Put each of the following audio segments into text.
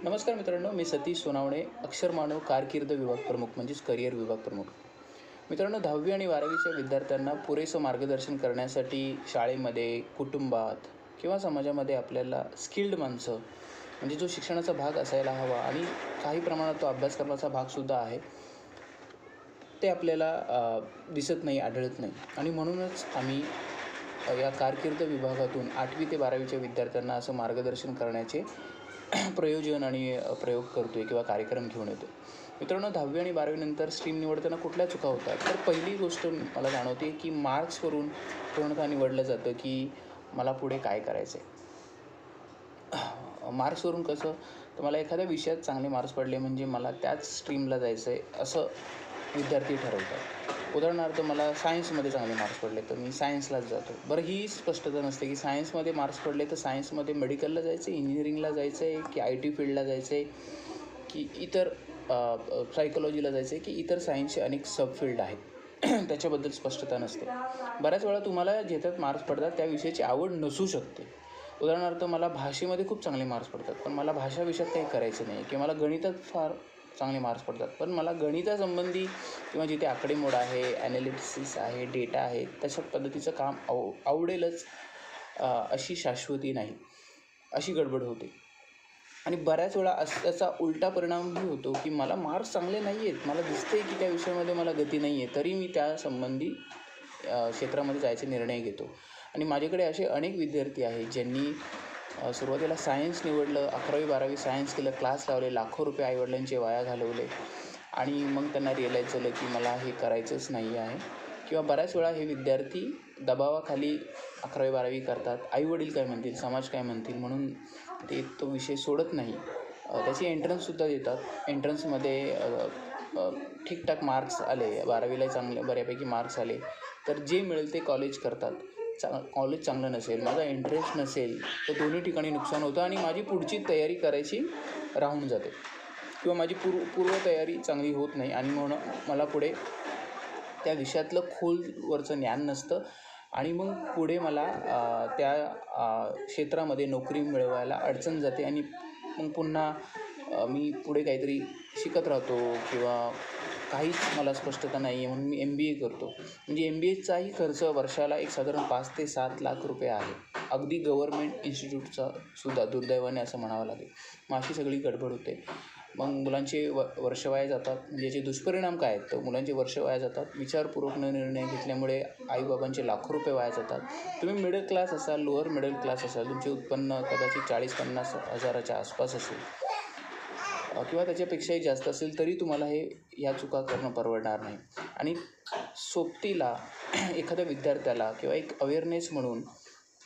नमस्कार मित्रांनो मी सतीश सोनावणे अक्षरमानव कारकीर्द विभाग प्रमुख म्हणजेच करिअर विभाग प्रमुख. मित्रांनो दहावी आणि बारावीच्या विद्यार्थ्यांना पुरेसं मार्गदर्शन करण्यासाठी शाळेमध्ये कुटुंबात किंवा समाजामध्ये आपल्याला स्किल्ड माणसं म्हणजे जो शिक्षणाचा भाग असायला हवा आणि काही प्रमाणात तो अभ्यासक्रमाचा भागसुद्धा आहे ते आपल्याला दिसत नाही आढळत नाही. आणि म्हणूनच आम्ही या कारकीर्द विभागातून आठवी ते बारावीच्या विद्यार्थ्यांना असं मार्गदर्शन करण्याचे प्रयोजन आणि प्रयोग करतो आहे किंवा कार्यक्रम घेऊन येतो मित्रांनो दहावी आणि बारावीनंतर स्ट्रीम निवडताना कुठल्या चुका होतात? तर पहिली गोष्ट मला जाणवते की मार्क्सवरून पूर्णतः निवडलं जातं की मला पुढे काय करायचं आहे मार्क्सवरून कसं? तर मला एखाद्या विषयात चांगले मार्क्स पडले म्हणजे मला त्याच स्ट्रीमला जायचं आहे असं विद्यार्थी ठरवतात. उदाहरणार्थ मला सायन्समध्ये चांगले मार्क्स पडले तर मी सायन्सलाच जातो. बरं ही स्पष्टता नसते की सायन्समध्ये मार्क्स पडले तर सायन्समध्ये मेडिकलला जायचं आहे इंजिनिअरिंगला जायचं आहे की आय टी फील्डला जायचं आहे की इतर सायकोलॉजीला जायचं आहे की इतर सायन्सचे अनेक सब फील्ड आहेत. त्याच्याबद्दल स्पष्टता नसते. बऱ्याच वेळा तुम्हाला ज्याच्यात मार्क्स पडतात त्या विषयाची आवड नसू शकते. उदाहरणार्थ मला भाषेमध्ये खूप चांगले मार्क्स पडतात पण मला भाषा विषयात काही करायचं नाही किंवा मला गणितात फार चांगले मार्क्स पडतात. पण मला गणितासंबंधी किंवा जिथे आकडेमोड आहे ॲनालिसिस आहे डेटा आहे तशा पद्धतीचं काम आव आवडेलच अशी शाश्वती नाही. अशी गडबड होते. आणि बऱ्याच वेळा असं त्याचा उलटा परिणामही होतो की मला मार्क्स चांगले नाही आहेत मला दिसते की त्या विषयामध्ये मला गती नाही आहे तरी मी त्या संबंधी क्षेत्रामध्ये जायचे निर्णय घेतो. आणि माझ्याकडे असे अनेक विद्यार्थी आहेत ज्यांनी सुरुवातीला सायन्स निवडलं अकरावी बारावी सायन्स केलं क्लास लावले लाखो रुपये आईवडिलांचे वाया घालवले. आणि मग त्यांना रिअलाईज झालं की मला हे करायचंच नाही आहे. किंवा बऱ्याच वेळा हे विद्यार्थी दबावाखाली अकरावी बारावी करतात. आईवडील काय म्हणतील? समाज काय म्हणतील? म्हणून ते तो विषय सोडत नाही. त्याची त्याचे एंट्रन्ससुद्धा देतात. एंट्रन्समध्ये ठीकठाक मार्क्स आले. बारावीला चांगले बऱ्यापैकी मार्क्स आले. तर जे मिळेल ते कॉलेज करतात. चा कॉलेज चांगलं नसेल माझा इंटरेस्ट नसेल तर दोन्ही ठिकाणी नुकसान होतं आणि माझी पुढची तयारी करायची राहून जाते. किंवा माझी पूर्व पूर्वतयारी चांगली होत नाही आणि म्हणून मला पुढे त्या विषयातलं खोलवरचं ज्ञान नसतं. आणि मग पुढे मला त्या क्षेत्रामध्ये नोकरी मिळवायला अडचण जाते आणि मग पुन्हा मी पुढे काहीतरी शिकत राहतो किंवा काहीच मला स्पष्टता नाही आहे म्हणून मी एम बी ए करतो. म्हणजे एम बी एचाही खर्च वर्षाला एक साधारण पाच ते सात लाख रुपये आहे. अगदी गव्हर्मेंट इन्स्टिट्यूटचा सुद्धा दुर्दैवाने असं म्हणावं लागेल. मग अशी सगळी गडबड होते. मग मुलांचे व वर्ष वाया जातात. म्हणजे याचे दुष्परिणाम काय आहेत? तर मुलांचे वर्ष वाया जातात. विचारपूर्वक न निर्णय घेतल्यामुळे आईबाबांचे लाखो रुपये वाया जातात. तुम्ही मिडल क्लास असाल लोअर मिडल क्लास असाल तुमचे उत्पन्न कदाचित चाळीस पन्नास हजाराच्या आसपास असेल. किंवा त्याच्यापेक्षाही जास्त असेल तरी तुम्हाला हे ह्या चुका करणं परवडणार नाही. आणि सोबतीला एखाद्या विद्यार्थ्याला किंवा एक अवेअरनेस म्हणून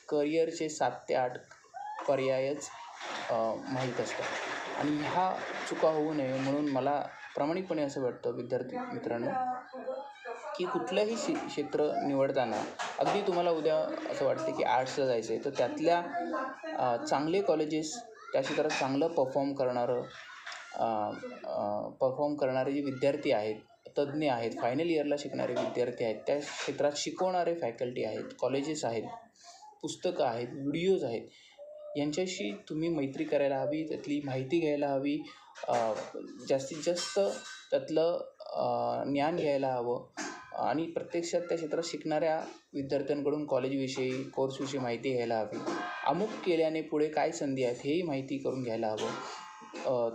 करिअरचे सात ते आठ पर्यायच माहीत असतात. आणि ह्या चुका होऊ नये म्हणून मला प्रामाणिकपणे असं वाटतं विद्यार्थी मित्रांनो की कुठलंही शि क्षेत्र निवडताना अगदी तुम्हाला उद्या असं वाटते की आर्ट्सला जायचं आहे तर त्यातल्या चांगले कॉलेजेस त्या क्षेत्रात चांगलं परफॉर्म करणारं परफॉर्म करणारे जे विद्यार्थी आहेत तज्ज्ञ आहेत फायनल इयरला शिकणारे विद्यार्थी आहेत त्या क्षेत्रात शिकवणारे फॅकल्टी आहेत कॉलेजेस आहेत पुस्तकं आहेत व्हिडिओज आहेत. यांच्याशी तुम्ही मैत्री करायला हवी त्यातली माहिती घ्यायला हवी जास्तीत जास्त त्यातलं ज्ञान घ्यायला हवं. आणि प्रत्यक्षात त्या क्षेत्रात शिकणाऱ्या विद्यार्थ्यांकडून कॉलेजविषयी कोर्सविषयी माहिती घ्यायला हवी. अमुक केल्याने पुढे काय संधी आहेत हेही माहिती करून घ्यायला हवं.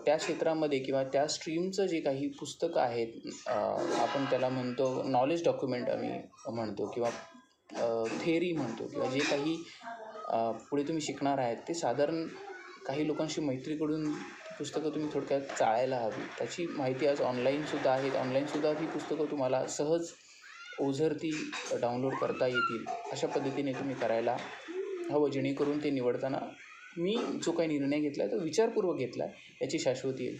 त्या क्षेत्रामध्ये किंवा त्या स्ट्रीमचं जे काही पुस्तकं आहेत आपण त्याला म्हणतो नॉलेज डॉक्युमेंट आम्ही म्हणतो किंवा थेअरी म्हणतो किंवा जे काही पुढे तुम्ही शिकणार आहेत ते साधारण काही लोकांशी मैत्रीकडून पुस्तकं तुम्ही थोडक्यात चाळायला हवी. त्याची माहिती आज ऑनलाईनसुद्धा आहेत. ऑनलाईनसुद्धा ती पुस्तकं तुम्हाला सहज ओझरती डाउनलोड करता येतील. अशा पद्धतीने तुम्ही करायला हवं जेणेकरून ते निवडताना मी जो काही निर्णय घेतला आहे तो विचारपूर्वक घेतला आहे याची शाश्वती येईल.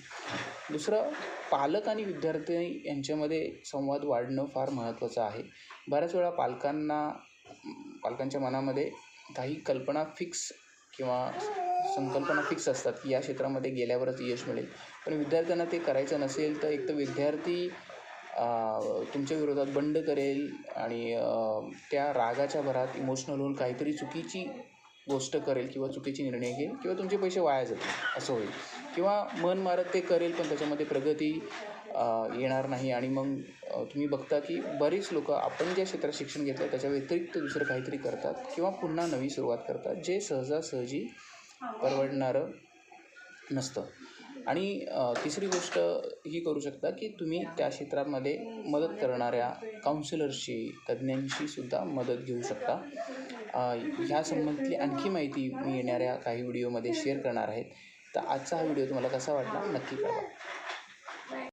दुसरं पालक आणि विद्यार्थी यांच्यामध्ये संवाद वाढणं फार महत्त्वाचं आहे. बऱ्याच वेळा पालकांना पालकांच्या मनामध्ये काही कल्पना फिक्स किंवा संकल्पना फिक्स असतात की या क्षेत्रामध्ये गेल्यावरच यश मिळेल. पण विद्यार्थ्यांना ते करायचं नसेल तर एक तर विद्यार्थी तुमच्या विरोधात बंड करेल आणि त्या रागाच्या भरात इमोशनल होऊन काहीतरी चुकीची गोष्ट करेल किंवा चुकीचे निर्णय घेईल किंवा तुमचे पैसे वाया जातील असं होईल. किंवा मन मारत ते करेल पण त्याच्यामध्ये प्रगती येणार नाही. आणि मग तुम्ही बघता की बरीच लोक आपण ज्या क्षेत्रात शिक्षण घेतलं त्याच्या व्यतिरिक्त दुसरं काहीतरी करतात किंवा पुन्हा नवी सुरुवात करतात जे सहजासहजी परवडणारं नसतं. आणि तिसरी गोष्ट ही करू शकता की तुम्ही त्या क्षेत्रामध्ये मदत करणाऱ्या काउन्सिलरशी तज्ज्ञांशी सुद्धा मदत घेऊ शकता. ह्या संबंधितली आणखी माहिती मी येणाऱ्या काही व्हिडिओमध्ये शेअर करणार आहेत. तर आजचा हा व्हिडिओ तुम्हाला कसा वाटला नक्की कळवा.